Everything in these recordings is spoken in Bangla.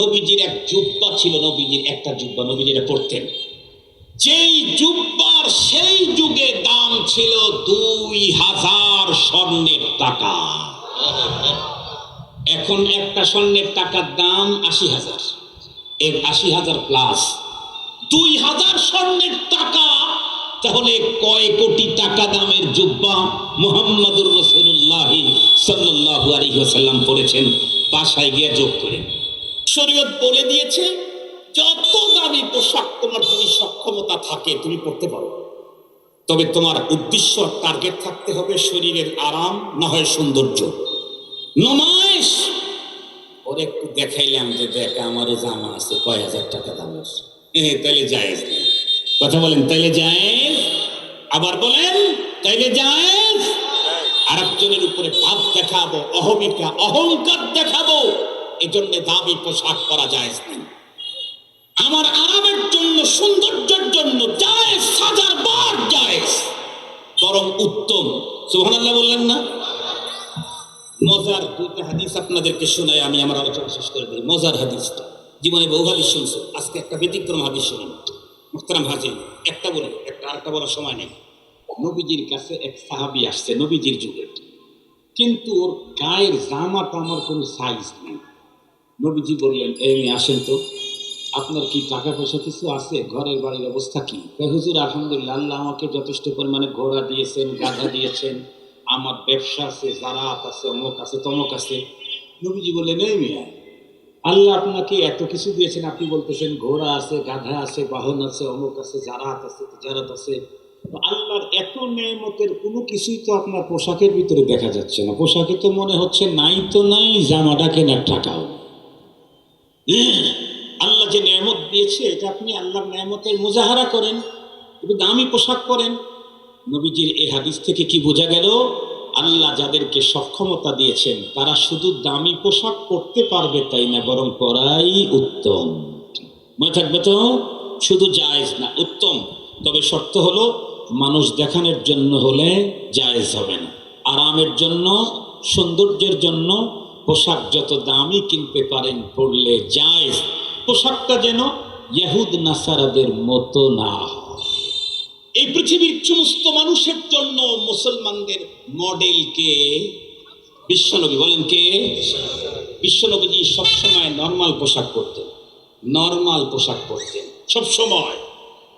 নবীজির এক জুব্বা ছিল নবীজির একটা জুব্বা, নবীজিরা পড়তেন। যেই জুব্বার সেই যুগে দাম ছিল দুই হাজার স্বর্ণের টাকা। এখন একটা স্বর্ণের টাকার দাম আশি হাজার। এর আশি হাজার প্লাস দুই হাজার স্বর্ণের টাকা, তাহলে কয় কোটি টাকা দামের জুব্বা মোহাম্মদুর রসুল্লাহ সাল্লাহু আলাইহি ওয়াসাল্লাম পড়েছেন? বাসায় গিয়ে যোগ করেন শরীয়ত বলে দিয়েছে, যত দামি পোশাক তোমার যদি সক্ষমতা থাকে, তুমি পড়তে পারো। তবে তোমার উদ্দেশ্য টার্গেট থাকতে হবে শরীরের আরাম, না হয় সৌন্দর্য। নমাইশ ওর একটু দেখাইলাম যে দেখ, আমারও জামা আছে, কয় হাজার টাকা দামের এ, তাইলে জায়েজ কথা বলেন, তাইলে জায়েজ? আবার বলেন, তাইলে জায়েজ? আর একজনের উপরে ভাব দেখাবো, অহমিকা, অহংকার দেখাবো। এজন্য দামি পোশাক করা যায় নেই। আমার আরামের জন্য, সৌন্দর্যের জন্য জায়েজ হাজার বার জায়েজ। বরং উত্তম। সুবহানাল্লাহ বললেন না? মজার দুইটা হাদিস আপনাদেরকে শোনায়, আমি আমার আলোচনা শেষ করে দিই। মজার হাদিসটা। জীবনে বহু হাদিস শুনছো। আজকে একটা ব্যতিক্রম হাদিস শুনুন। মুখতারাম হাজির। একটা বলে, একটা আরেকটা বলার সময় নেই। নবীজির কাছে এক সাহাবি আসছে, নবীজির যুগে। কিন্তু ওর গায়ের জামা টামার কোনো সাইজ নেই। নবীজি বললেন, এই মেয়ে আসেন তো। আপনার কি টাকা পয়সা কিছু আছে? ঘরের বাড়ির অবস্থা কি? হুজুর, আলহামদুলিল্লাহ, আল্লাহ আমাকে যথেষ্ট পরিমাণে ঘোড়া দিয়েছেন, গাধা দিয়েছেন। আমার ব্যবসা আছে, জারাত আছে, অমুক আছে, তমক আছে। নবীজি বললেন, এই মিয়া, আল্লাহ আপনাকে এত কিছু দিয়েছেন। আপনি বলতেছেন, ঘোড়া আছে, গাধা আছে, বাহন আছে, অমুক আছে, জারাত আছে জারাত আছে। আল্লাহর এত নেমতের কোনো কিছুই তো আপনার পোশাকের ভিতরে দেখা যাচ্ছে না। পোশাকে তো মনে হচ্ছে, নাই তো নাই জামাটা কেনার টাকাও। আল্লাহ যে নেয়ামত দিয়েছে, এটা আপনি আল্লাহর নেয়ামতের মুজাহারা করেন, একটু দামি পোশাক পরেন। নবীজির এ হাদিস থেকে কি বোঝা গেল? আল্লাহ যাদেরকে সক্ষমতা দিয়েছেন, তারা শুধু দামি পোশাক পরতে পারবে তাই না, বরং পরাই উত্তম। মনে থাকবে তো? শুধু জায়েজ না, উত্তম। তবে শর্ত হলো, মানুষ দেখানোর জন্য হলে জায়েজ হবে না। আরামের জন্য, সৌন্দর্যের জন্য পোশাক যত দামি কিনতে পারেন পড়লে জায়েজ। পোশাকটা যেন ইহুদ নাসারাদের মতো না এই পৃথিবীর সমস্ত মানুষের জন্য মুসলমানদের মডেলকে বিশ্বনবী বলেন কে? বিশ্বনবীজি সবসময় নর্মাল পোশাক পরতেন, নর্মাল পোশাক পরতেন, সবসময়।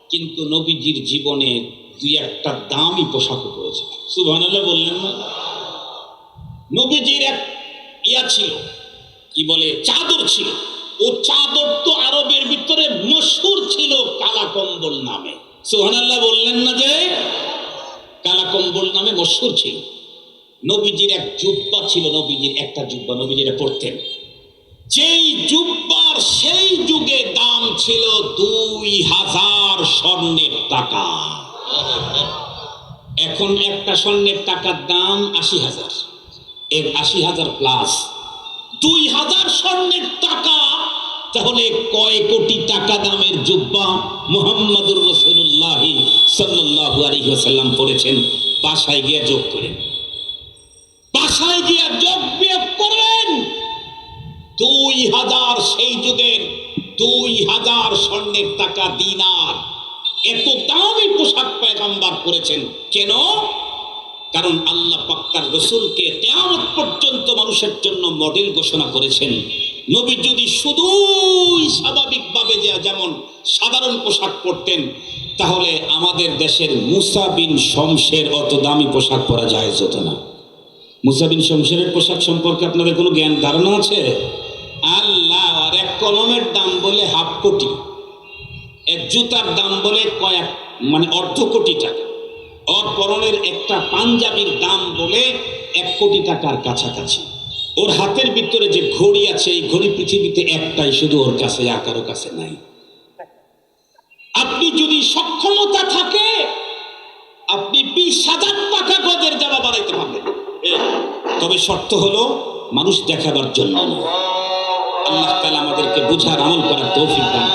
কিন্তু নবীজির জীবনে দুই একটা দামি পোশাক পরেছে সুবহানাল্লাহ বললেন না। নবীজির এক ইয়া ছিল? কি বলে? চাদর ছিল। ও চাদর তো আরবের ভিতরে মশহুর ছিল কালা কম্বল নামে। সুবহানাল্লাহ বললেন না যে কালা কম্বল নামে মশহুর ছিল। নবীজির এক জুব্বা ছিল, নবীজির একটা জুব্বা, নবীজিরা পড়তেন। যেই জুব্বার সেই যুগে দাম ছিল দুই হাজার স্বর্ণের টাকা। এখন একটা স্বর্ণের টাকার দাম আশি হাজার। এর আশি হাজার প্লাস দুই হাজার স্বর্ণের টাকা, তাহলে কয় কোটি টাকা দামের জুব্বা মোহাম্মদুর রসুল্লাহ সাল্লাহু আলাইহি ওয়াসাল্লাম পড়েছেন? বাসায় গিয়ে যোগ করেন। বাসায় গিয়ে যোগ বিয়োগ করবেন। দুই হাজার সেই যুগের দুই হাজার স্বর্ণের টাকা দিনার। এত দামি পোশাক পেগাম্বার করেছেন। কেন? কারণ আল্লাহ পাক্কার রসুলকে কেয়ামত পর্যন্ত মানুষের জন্য মডেল ঘোষণা করেছেন। নবী যদি শুধুই স্বাভাবিকভাবে যেমন সাধারণ পোশাক পরতেন, তাহলে আমাদের দেশের মুসা বিন শমশের অত দামি পোশাক পরা যায় হতো না। মুসাবিন শমশেরের পোশাক সম্পর্কে আপনাদের কোনো জ্ঞান, ধারণা আছে? আল্লাহ, আর এক কলমের দাম বলে হাফ কোটি। এক জুতার দাম বলে কয়েক মানে অর্ধ কোটি টাকা। ওর একটা পাঞ্জাবির দাম বলে এক কোটি টাকার কাছাকাছি ওর হাতের ভিতরে যে ঘড়ি আছে, এই ঘড়ি পৃথিবীতে একটাই, শুধু ওর কাছে, আর কারও কাছে নাই আপনি যদি সক্ষমতা থাকে, আপনি বিশ হাজার টাকা গজের জামা বানাইতে পারবেন তবে শর্ত হলো, মানুষ দেখাবার জন্য নয়। আল্লাহ তাআলা আমাদেরকে বুঝার আমল করার তৌফিক দান।